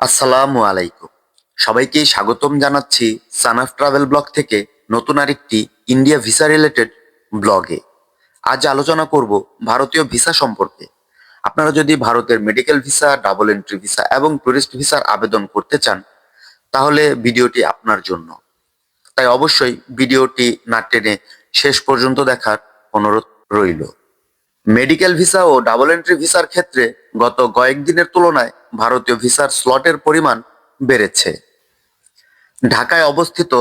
আসসালামু আলাইকুম। সবাইকে স্বাগতম জানাচ্ছি সানাফ ট্রাভেল ব্লগ থেকে নতুন আরেকটি ইন্ডিয়া ভিসা রিলেটেড ব্লগে। আজ আলোচনা করব ভারতীয় ভিসা সম্পর্কে। আপনারা যদি ভারতের medical visa double entry visa এবং টুরিস্ট ভিসার আবেদন করতে চান, তাহলে ভিডিওটি আপনার জন্য। তাই অবশ্যই ভিডিওটি না টেনে শেষ পর্যন্ত দেখার অনুরোধ রইল। মেডিকেল ভিসা ও ডাবল এন্ট্রি ভিসার ক্ষেত্রে গত কয়েকদিনের তুলনায় ভারতীয় ভিসার স্লটের পরিমাণ বেড়েছে। ঢাকায় অবস্থিত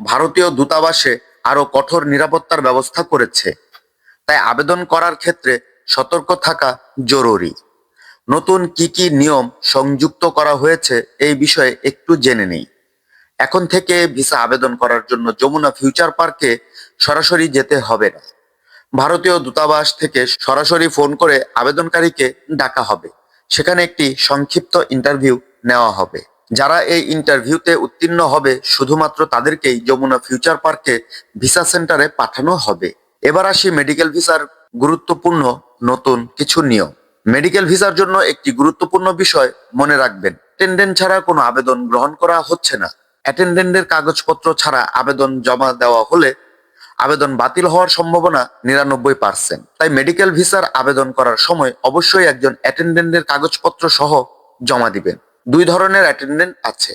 ভারতীয় দূতাবাসে আরও কঠোর নিরাপত্তার ব্যবস্থা করেছে। তাই আবেদন করার ক্ষেত্রে সতর্ক থাকা জরুরি। নতুন কি কি নিয়ম সংযুক্ত করা হয়েছে এই বিষয়ে একটু জেনে নেই। এখন থেকে ভিসা আবেদন করার জন্য যমুনা ফিউচার পার্কে সরাসরি যেতে হবে না। ভারতীয় দূতাবাস থেকে সরাসরি ফোন করে আবেদনকারীকে ডাকা হবে। সেখানে একটি সংক্ষিপ্ত ইন্টারভিউ নেওয়া হবে। যারা এই ইন্টারভিউতে উত্তীর্ণ হবে, শুধুমাত্র তাদেরকেই যমুনা ফিউচার পার্কে ভিসা সেন্টারে পাঠানো হবে। এবার আসি মেডিকেল ভিসার গুরুত্বপূর্ণ নতুন কিছু নিয়ম। মেডিকেল ভিসার জন্য একটি গুরুত্বপূর্ণ বিষয় মনে রাখবেন। টেন্ডেন্ট ছাড়া কোনো আবেদন গ্রহণ করা হচ্ছে না। অ্যাটেন্ডেন্টের কাগজপত্র ছাড়া আবেদন জমা দেওয়া হলে আবেদন বাতিল হওয়ার সম্ভাবনা নিরানব্বই পার্সেন্ট তাই মেডিকেল ভিসার আবেদন করার সময় অবশ্যই একজন অ্যাটেন্ডেন্টের কাগজপত্র সহ জমা দিবেন। দুই ধরনের অ্যাটেন্ডেন্ট আছে।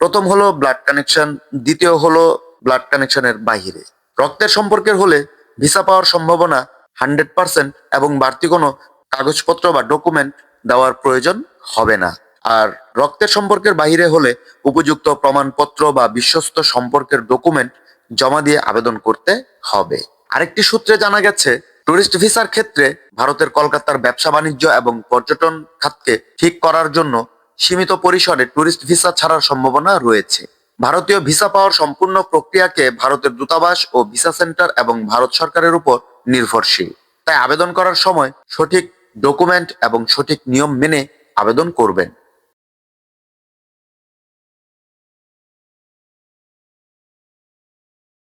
প্রথম হলো ব্লাড কানেকশন দ্বিতীয় হলো ব্লাড কানেকশনের বাহিরে। রক্তের সম্পর্কের হলে ভিসা পাওয়ার সম্ভাবনা হান্ড্রেড পার্সেন্ট এবং বাড়তি কোনো কাগজপত্র বা ডকুমেন্ট দেওয়ার প্রয়োজন হবে না। আর রক্তের সম্পর্কের বাহিরে হলে উপযুক্ত প্রমাণপত্র বা বিশ্বস্ত সম্পর্কের ডকুমেন্ট জমা দিয়ে আবেদন করতে হবে। আরেকটি সূত্রে জানা গেছে, টুরিস্ট ভিসার ক্ষেত্রে ভারতের কলকাতার ব্যবসা বাণিজ্য এবং পর্যটন খাতকে ঠিক করার জন্য সীমিত পরিসরে টুরিস্ট ভিসা ছাড়ার সম্ভাবনা রয়েছে। ভারতীয় ভিসা পাওয়ার সম্পূর্ণ প্রক্রিয়াকে ভারতের দূতাবাস ও ভিসা সেন্টার এবং ভারত সরকারের উপর নির্ভরশীল। তাই আবেদন করার সময় সঠিক ডকুমেন্ট এবং সঠিক নিয়ম মেনে আবেদন করবেন।